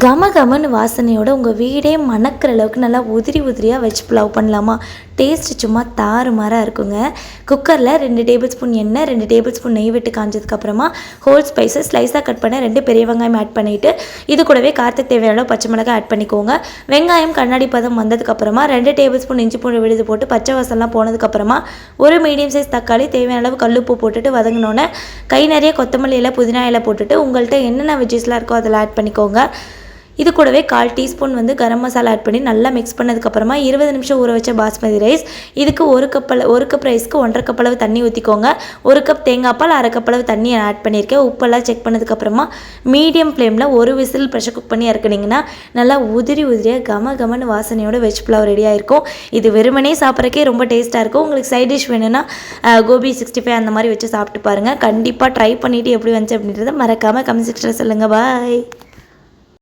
கம கமன்னு வாசனையோட உங்கள் வீடே மணக்கிற அளவுக்கு நல்லா உதிரி உதிரியாக வச்சு புலாவ் பண்ணலாமா? டேஸ்ட் சும்மா தாறு மாறாக இருக்குங்க. குக்கரில் ரெண்டு டேபிள் ஸ்பூன் எண்ணெய் ரெண்டு டேபிள் ஸ்பூன் நெய் விட்டு காஞ்சதுக்கப்புறமா ஹோல் ஸ்பைசஸ் ஸ்லைஸாக கட் பண்ண ரெண்டு பெரிய வெங்காயம் ஆட் பண்ணிவிட்டு இது கூடவே காரத்துக்கு தேவையான அளவு பச்சை மிளகாய் ஆட் பண்ணிக்கோங்க. வெங்காயம் கண்ணாடி பதம் வந்ததுக்கப்புறமா ரெண்டு டேபிள் ஸ்பூன் இஞ்சி பூண்டு விழுது போட்டு பச்சை வாசம்லாம் போனதுக்கப்புறமா ஒரு மீடியம் சைஸ் தக்காளி தேவையான அளவு கல்லுப்பு போட்டுட்டு வதங்கினோன்னே கை நிறைய கொத்தமல்லி இலை புதினா இலை போட்டுட்டு உங்கள்கிட்ட என்னென்ன வெஜ்ஜஸ்லாம் இருக்கோ அதில் ஆட் பண்ணிக்கோங்க. இது கூடவே கால் டீஸ்பூன் வந்து கரம் மசாலா ஆட் பண்ணி நல்லா மிக்ஸ் பண்ணதுக்கப்புறமா இருபது நிமிஷம் ஊற வச்ச பாஸ்மதி ரைஸ். இதுக்கு ஒரு கப் ஒரு கப் ரைஸ்க்கு ஒன்றரை கப் அளவு தண்ணி ஊற்றிக்கோங்க ஒரு கப் தேங்காய் பால் அரை கப் அளவு தண்ணி ஆட் பண்ணியிருக்கேன். உப்பெல்லாம் செக் பண்ணதுக்கப்புறமா மீடியம் ஃப்ளேமில் ஒரு விசில் ப்ரெஷர் குக் பண்ணி இறக்குனீங்கன்னா நல்லா உதிரி உதிரியாக கம கமன்னு வாசனையோட வெஜ் புலாவ் ரெடியாக இருக்கும் இது வெறுமனே சாப்பிட்றக்கே ரொம்ப டேஸ்ட்டாக இருக்கும். உங்களுக்கு சைட் டிஷ் வேணும்னா கோபி சிக்ஸ்டி ஃபைவ் அந்த மாதிரி வச்சு சாப்பிட்டு பாருங்கள் கண்டிப்பாக ட்ரை பண்ணிவிட்டு எப்படி வந்துச்சு அப்படின்றத மறக்காமல் கமெண்ட் செக்ஷனில் சொல்லுங்கள் பாய்